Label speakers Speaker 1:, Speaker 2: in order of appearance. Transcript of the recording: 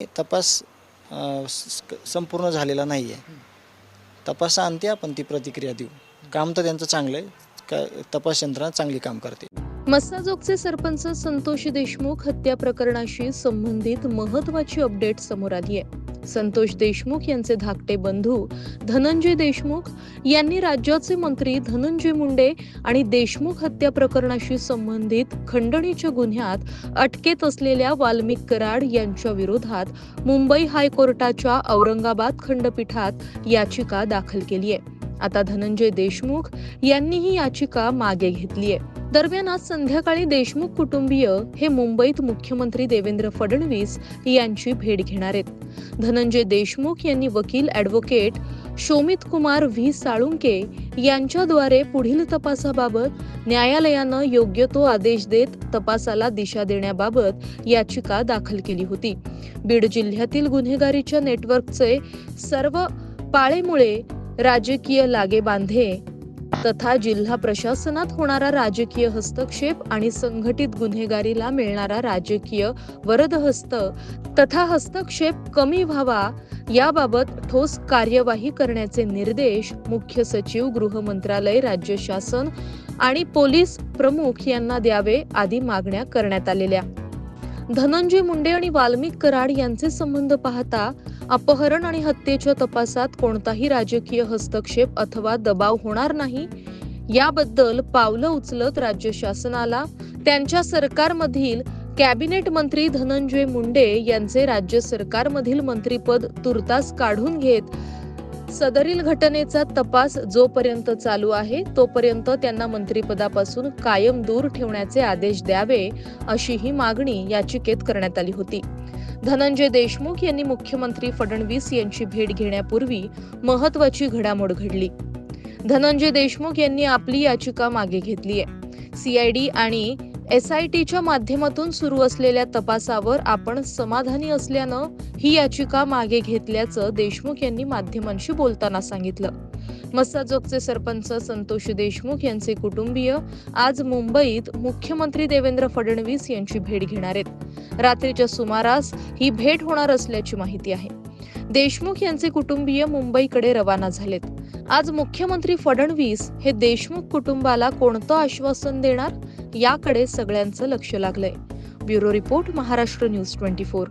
Speaker 1: तपास संपूर्ण झालेला नाही आहे तपासाअंती आपण ती प्रतिक्रिया देऊ. काम तर त्यांचं चांगलं आहे का तपास यंत्रणा चांगली काम करते.
Speaker 2: मस्साजोगचे सरपंच संतोष देशमुख हत्या प्रकरणाशी संबंधित महत्वाची अपडेट समोर आली आहे. संतोष देशमुख यांचे धाकटे बंधू धनंजय देशमुख यांनी राज्याचे मंत्री धनंजय मुंडे आणि देशमुख हत्या प्रकरणाशी संबंधित खंडणीच्या गुन्ह्यात अटकेत असलेल्या वाल्मिक कराड यांच्या विरोधात मुंबई हायकोर्टाच्या औरंगाबाद खंडपीठात याचिका दाखल केली आहे. आता धनंजय देशमुख यांनी ही याचिका मागे घेतली आहे. दरम्यान आज संध्याकाळी देशमुख कुटुंबीय हे मुंबईत मुख्यमंत्री देवेंद्र फडणवीस यांची भेट घेणार आहेत. धनंजय देशमुख यांनी वकील ॲडव्होकेट शोमित कुमार व्ही. साळुंके यांच्याद्वारे पुढील तपासाबाबत न्यायालयानं योग्य तो आदेश देत तपासाला दिशा देण्याबाबत याचिका दाखल केली होती. बीड जिल्ह्यातील गुन्हेगारीच्या नेटवर्कचे सर्व पाळेमुळे राजकीय लागेबांधे तथा जिल्हा प्रशासनात होणारा राजकीय हस्तक्षेप आणि संघटित गुन्हेगारीला मिळणारा राजकीय वरदहस्त तथा हस्तक्षेप कमी व्हावा याबाबत ठोस कार्यवाही करण्याचे निर्देश मुख्य सचिव गृह मंत्रालय राज्य शासन आणि पोलीस प्रमुख यांना द्यावे आदी मागण्या करण्यात आलेल्या. धनंजय मुंडे आणि वाल्मिक कराड यांचे संबंध पाहता अपहरण आणि हत्येच्या तपासात कोणताही राजकीय हस्तक्षेप अथवा दबाव होणार नाही. याबद्दल पावलं उचलत राज्य शासनाला त्यांच्या सरकारमधील कॅबिनेट मंत्री धनंजय मुंडे यांचे राज्य सरकारमधील मंत्रीपद तुर्तास काढून घेत सदरील घटनेचा तपास जोपर्यंत चालू आहे तोपर्यंत त्यांना मंत्रिपदापासून कायम दूर ठेवण्याचे आदेश द्यावे अशीही मागणी याचिकेत करण्यात आली होती. धनंजय देशमुख यांनी मुख्यमंत्री फडणवीस यांची भेट घेण्यापूर्वी महत्वाची घडामोड घडली. धनंजय देशमुख यांनी आपली याचिका मागे घेतली आहे. सीआयडी आणि एसआयटीच्या माध्यमातून सुरू असलेल्या तपासावर आपण समाधानी असल्यानं ही याचिका मागे घेतल्याचं देशमुख यांनी माध्यमांशी बोलताना सांगितलं. मस्साजोगचे सरपंच संतोष देशमुख यांचे कुटुंबीय आज मुंबईत मुख्यमंत्री देवेंद्र फडणवीस यांची भेट घेणार आहेत. रात्रीच्या सुमारास ही भेट होणार असल्याची माहिती आहे. देशमुख यांचे कुटुंबीय मुंबईकडे रवाना झालेत. आज मुख्यमंत्री फडणवीस हे देशमुख कुटुंबाला कोणतं आश्वासन देणार? याकडे सगळ्यांचं लक्ष लागलंय. Bureau report Maharashtra news twenty four.